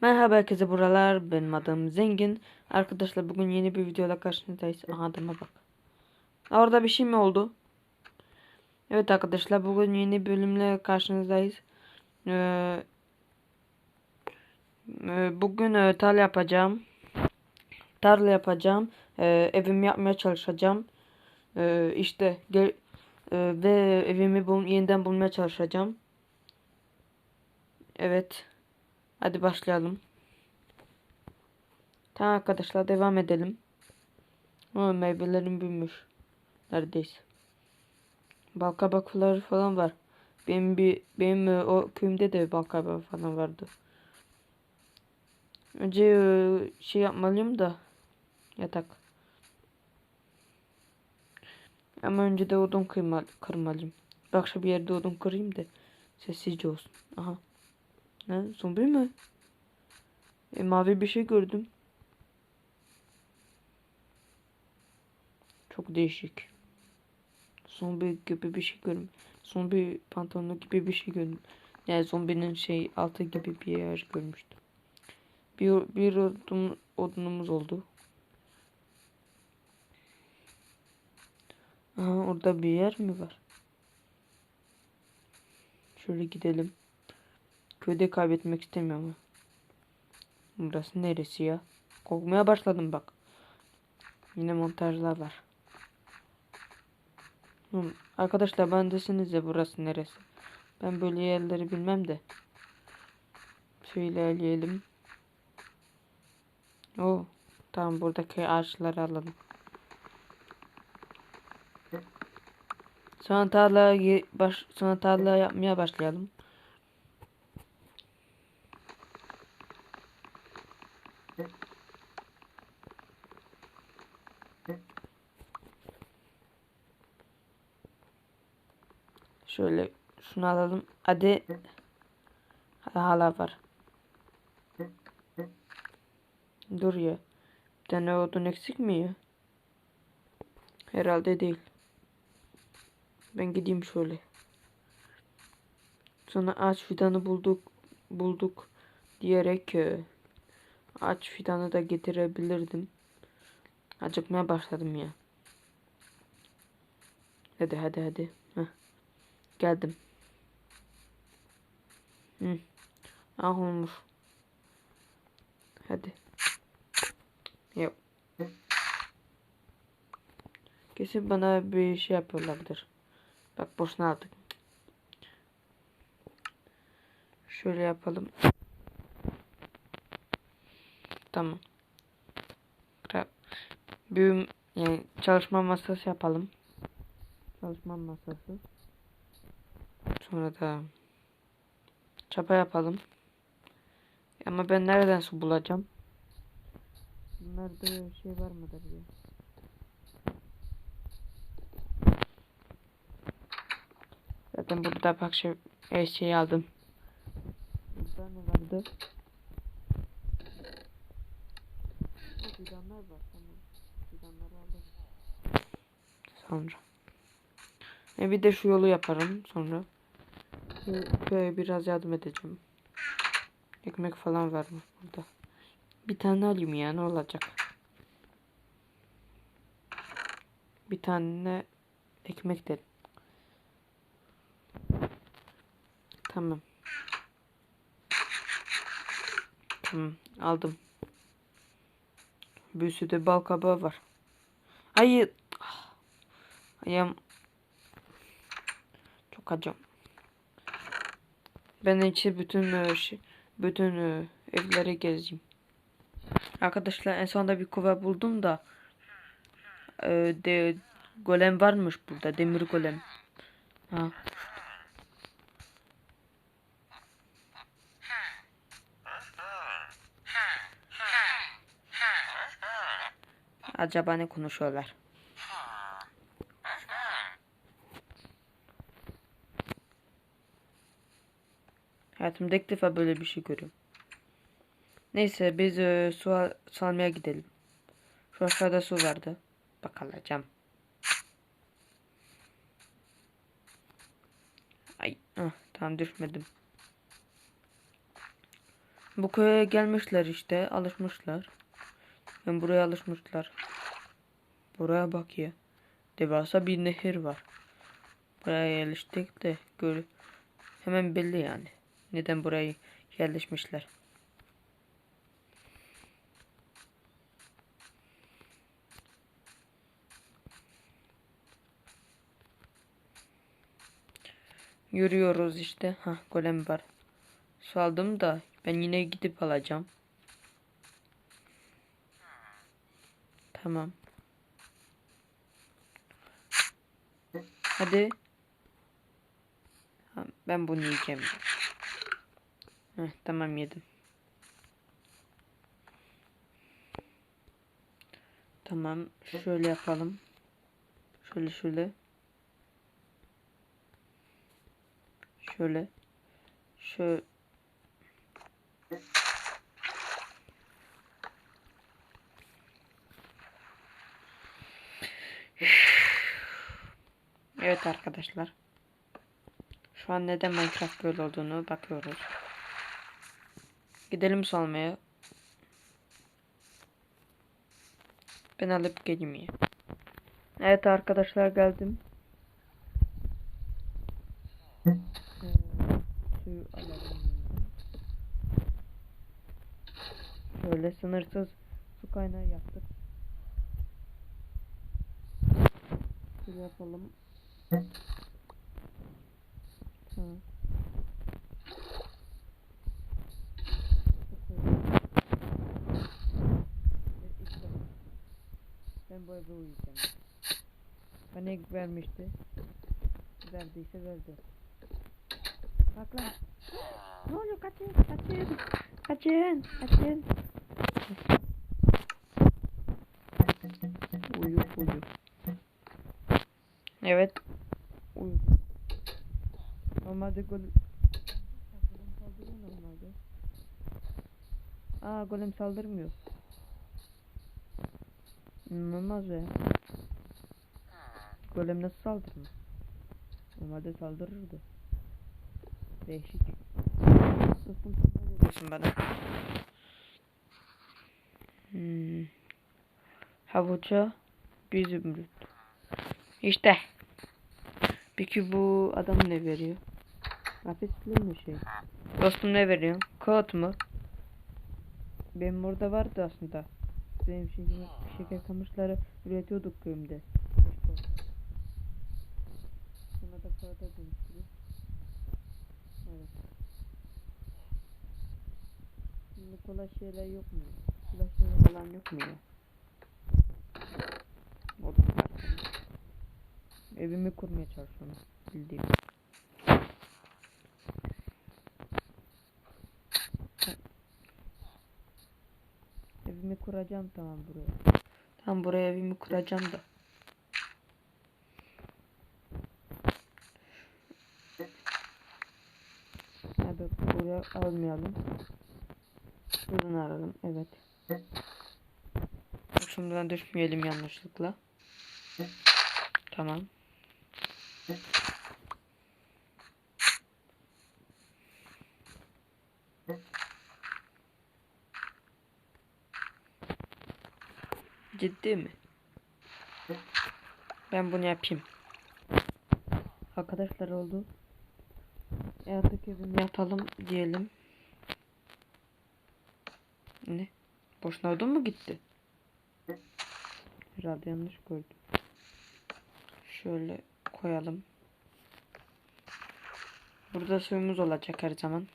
Merhaba herkese buralar. Benim adım Zengin. Arkadaşlar bugün yeni bir videoyla karşınızdayız. Aha bak. Orada bir şey mi oldu? Evet arkadaşlar bugün yeni bölümle karşınızdayız. Ee, e, bugün e, tarla yapacağım. Tarla yapacağım. Ee, evimi yapmaya çalışacağım. Ee, işte gel, e, ve evimi bul yeniden bulmaya çalışacağım. Evet. Hadi başlayalım. Tamam arkadaşlar devam edelim. O meyvelerim büyümüş. Neredeyse. Bal kabakları falan var. Benim bir benim e, o köyümde de bal kabağı falan vardı. Önce e, şey yapmalıyım da yatak. Ama önce de odun kırmal, kırmalıyım. Şu bir yerde odun kırayım da sessizce olsun. Aha. Ne? Zombi mi? E, mavi bir şey gördüm. Çok değişik. Zombi gibi bir şey gördüm. Zombi pantolonu gibi bir şey gördüm. Yani zombinin şey altı gibi bir yer görmüştüm. Bir, bir odun, odunumuz oldu. Aha orada bir yer mi var? Şöyle gidelim. Köyde kaybetmek istemiyorum. Burası neresi ya? Korkmaya başladım bak. Yine montajlar var. Arkadaşlar ben desenize burası neresi? Ben böyle yerleri bilmem de. Şöyle ilerleyelim. Oo, tamam buradaki ağaçları alalım. Sonra tarla baş sonra tarla yapmaya başlayalım. Şöyle şunu alalım. Hadi. Hala var. Dur ya. Bir tane odun eksik mi ya? Herhalde değil. Ben gideyim şöyle. Sonra ağaç fidanı bulduk bulduk diyerek e, ağaç fidanı da getirebilirdim. Acıkmaya başladım ya. Hadi hadi hadi. Geldim. Hı. Ah olmuş. Hadi. Yok. Kesin bana bir şey yapıyorlardır. Bak boşuna aldık. Şöyle yapalım. Tamam. Büyüm yani çalışma masası yapalım. Çalışma masası. Sonra da çapa yapalım. Ama ben nereden su bulacağım? Bunlarda şey var mıdır ya? Zaten burada bak şey, şeyi aldım. Burada ne vardı? Fidanlar var. Fidanları aldım. Sonra. E bir de şu yolu yaparım sonra. Köye biraz yardım edeceğim. Ekmek falan var mı burada? Bir tane alayım ya ne olacak? Bir tane ekmek de. Tamam. Tamam aldım. Bir sürü bal kabağı var. Hayır. Ayağım. Çok acım. Ben içi bütün e, şey, bütün e, evleri gezeyim. Arkadaşlar en sonunda bir kuva buldum da e, de golem varmış burada demir golem. Ha. Acaba ne konuşuyorlar? Hayatımda ilk defa böyle bir şey görüyorum. Neyse biz e, su al- salmaya gidelim. Şu aşağıda su vardı. Bak alacağım. Ay ah, tamam düşmedim. Bu köye gelmişler işte. Alışmışlar. Yani buraya alışmışlar. Buraya bak ya. Devasa bir nehir var. Buraya yerleştik de gör hemen belli yani. Neden buraya yerleşmişler. Yürüyoruz işte. Ha golem var. Su aldım da ben yine gidip alacağım. Tamam. Hadi. Ha, ben bunu yiyeceğim. Heh, tamam yedim. Tamam. Şöyle yapalım. Şöyle şöyle. Şöyle. Şöyle. Evet arkadaşlar. Şu an neden Minecraft böyle olduğunu bakıyoruz. Gidelim salmaya. Ben alıp geleyim ya. Evet arkadaşlar geldim. Şöyle sınırsız su kaynağı yaptık. Şöyle yapalım. Tamam. Ben bu evde uyuyacağım. Bana ilk vermişti. Verdiyse verdi. Bak lan. Ne oluyor kaçın kaçın. Kaçın kaçın. Uyu uyu. Evet. Uyu. Normalde gol... Golem saldırıyor normalde. Aa golem saldırmıyor. İnanılmaz ya. Golem nasıl saldırmıyor? Normalde saldırırdı. Değişik. Ne diyorsun bana? Hmm. Havuça bir zümrüt. İşte. Peki bu adam ne veriyor? Hafifli mi şey? Dostum ne veriyor? Kağıt mı? Benim orada vardı aslında. Benim şeker, şeker kamışları üretiyorduk köyümde. Sonra da kağıda dönüştürüyor. Evet. Şimdi kolay şeyler yok mu? Kolay şeyler falan yok mu ya? Evimi kurmaya çalışıyorum. Bildiğim. Evimi kuracağım tamam buraya. Tamam buraya evimi kuracağım da. Hadi buraya almayalım. Şuradan aralım. Evet. Şundan düşmeyelim yanlışlıkla. Tamam. Ciddi mi? Ben bunu yapayım. Arkadaşlar oldu. Artık evimi yapalım diyelim. Ne? Boşuna odun mu gitti? Herhalde yanlış gördüm. Şöyle koyalım. Burada suyumuz olacak her zaman.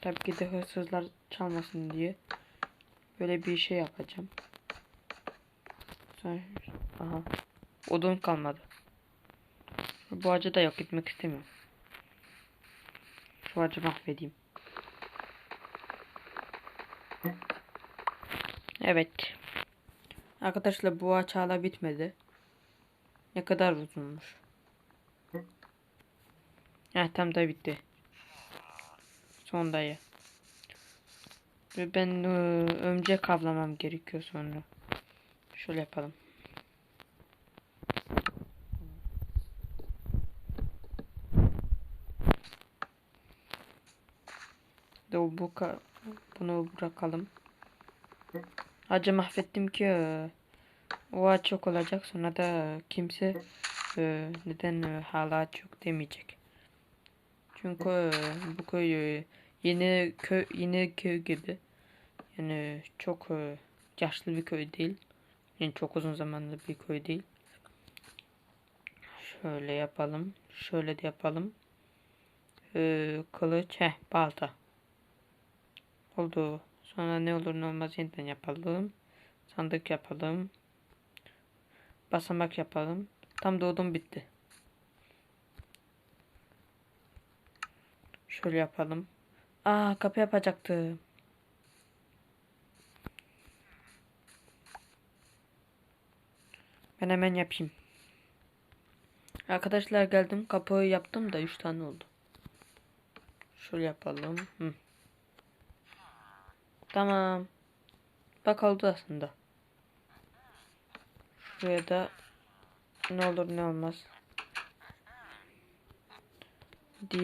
Tabii ki de hırsızlar çalmasın diye böyle bir şey yapacağım. Aha odun kalmadı. Bu ağacı da yok gitmek istemiyorum. Şu ağacı mahvedeyim. Evet. Arkadaşlar bu ağaç hala bitmedi. Ne kadar uzunmuş. Heh tam da bitti. Sondayı. Ve ben e, örümcek avlamam gerekiyor sonra. Şöyle yapalım. Dur bu bunu bırakalım. Acı mahvettim ki e, o ağaç çok olacak sonra da kimse e, neden e, hala ağaç yok demeyecek. Çünkü bu köy yeni köy yeni köy gibi. Yani çok e, yaşlı bir köy değil. Yani çok uzun zamanlı bir köy değil. Şöyle yapalım. Şöyle de yapalım. Ee, kılıç, heh, balta. Oldu. Sonra ne olur ne olmaz yeniden yapalım. Sandık yapalım. Basamak yapalım. Tam doğdum bitti. Şöyle yapalım. Aa kapı yapacaktım. Ben hemen yapayım. Arkadaşlar geldim kapıyı yaptım da 3 tane oldu. Şöyle yapalım. Hı. Tamam. Bak oldu aslında. Şuraya da ne olur ne olmaz diye